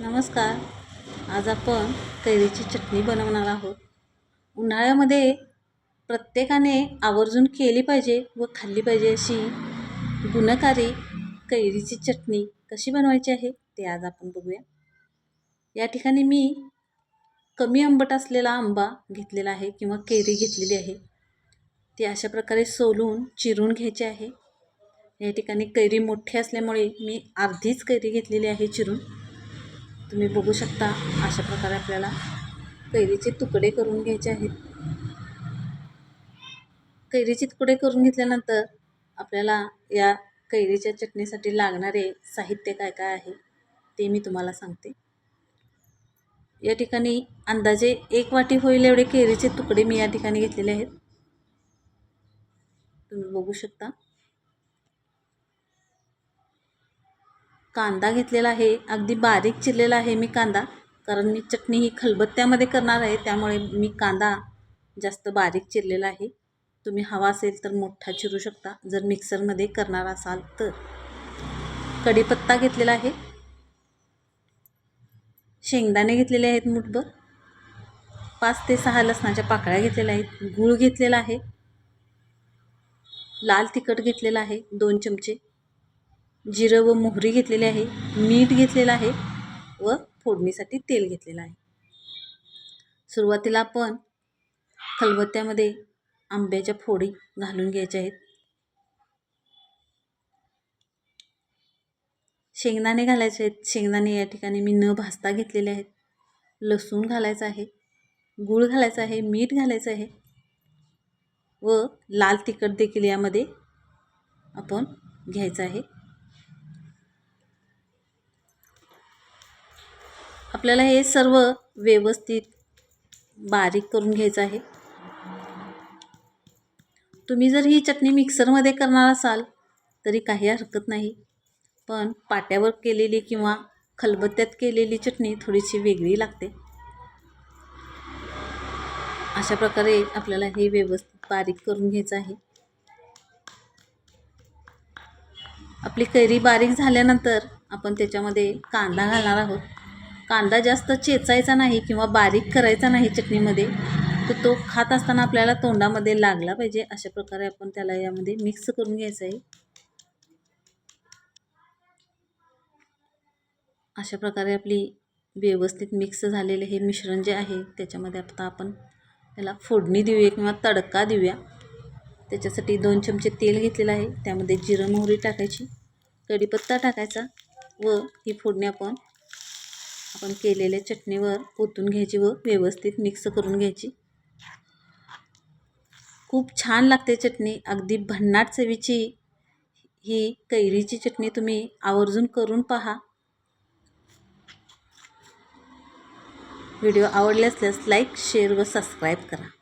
नमस्कार. आज आपण कैरीची चटणी बनवणार आहोत. उन्हाळ्यामध्ये प्रत्येकाने आवर्जून केली पाहिजे व खाल्ली पाहिजे अशी गुणकारी कैरीची चटणी कशी बनवायची आहे ते आज आपण बघूया. या ठिकाणी मी कमी आंबट असलेला आंबा घेतलेला आहे किंवा कैरी घेतलेली आहे. ती अशा प्रकारे सोलून चिरून घ्यायची आहे. या ठिकाणी कैरी मोठी असल्यामुळे मी अर्धीच कैरी घेतलेली आहे चिरून. तुम्ही बघू शकता अशा प्रकारे आपल्याला कैरीचे तुकडे करून घ्यायचे आहेत. कैरीचे तुकडे करून घेतल्यानंतर आपल्याला या कैरीच्या चटणीसाठी लागणारे साहित्य काय काय आहे ते मी तुम्हाला सांगते. या ठिकाणी अंदाजे एक वाटी होईल एवढे कैरीचे तुकडे मी या ठिकाणी घेतलेले आहेत. तुम्ही बघू शकता. कांदा घेतलेला आहे. अगदी बारीक चिरलेला आहे मी कांदा. कारण मी चटणी ही खलबत्त्यामध्ये करणार आहे. त्यामुळे मी कांदा जास्त बारीक चिरलेला आहे. तुम्ही हवा असेल तर मोठा चिरू शकता. जर मिक्सरमध्ये करणार असाल तर. कढीपत्ता घेतलेला आहे. शेंगदाणे घेतलेले आहेत मुठभर. पाच ते सहा लसणाच्या पाकळ्या घेतलेल्या आहेत. गूळ घेतलेला आहे. लाल तिखट घेतलेला आहे. दोन चमचे. जिरं व मोहरी घेतलेली आहे मीठ घेतलेलं आहे व फोडणीसाठी तेल घेतलेलं आहे. सुरुवातीला आपण खलबत्त्यामध्ये आंब्याच्या फोडी घालून घ्यायच्या आहेत. शेंगदाणे घालायचे आहेत. शेंगदाणे या ठिकाणी मी न भाजता घेतलेले आहेत. लसूण घालायचं आहे. गूळ घालायचं आहे. मीठ घालायचं आहे. व लाल तिखट देखील यामध्ये आपण घ्यायचं आहे. आपल्याला हे सर्व व्यवस्थित बारीक करून घ्यायचं आहे. तुम्ही जर ही चटणी मिक्सरमध्ये करणार असाल तरी काही हरकत नाही. पण पाट्यावर केलेली किंवा खलबत्त्यात केलेली चटणी थोडीशी वेगळी लागते. अशा प्रकारे आपल्याला हे व्यवस्थित बारीक करून घ्यायचं आहे. आपली कैरी बारीक झाल्यानंतर आपण त्याच्यामध्ये कांदा घालणार आहोत. कांदा जास्त चेचायचा नाही किंवा बारीक करायचा नाही चटणीमध्ये तर तो खात असताना आपल्याला तोंडामध्ये लागला पाहिजे. अशा प्रकारे आपण त्याला यामध्ये मिक्स करून घ्यायचं आहे. अशा प्रकारे आपली व्यवस्थित मिक्स झालेले हे मिश्रण जे आहे त्याच्यामध्ये आता आपण त्याला फोडणी देऊया किंवा तडका देऊया. त्याच्यासाठी दोन चमचे तेल घेतलेलं आहे. त्यामध्ये जिरं मोहरी टाकायची कढीपत्ता टाकायचा व ही फोडणी आपण आपण केलेल्या चटणीवर ओतून घ्यायची व व्यवस्थित मिक्स करून घ्यायची. खूप छान लागते चटणी. अगदी भन्नाट चवीची ही कैरीची चटणी तुम्ही आवर्जून करून पहा. व्हिडिओ आवडले असल्यास लाईक शेअर व सबस्क्राईब करा.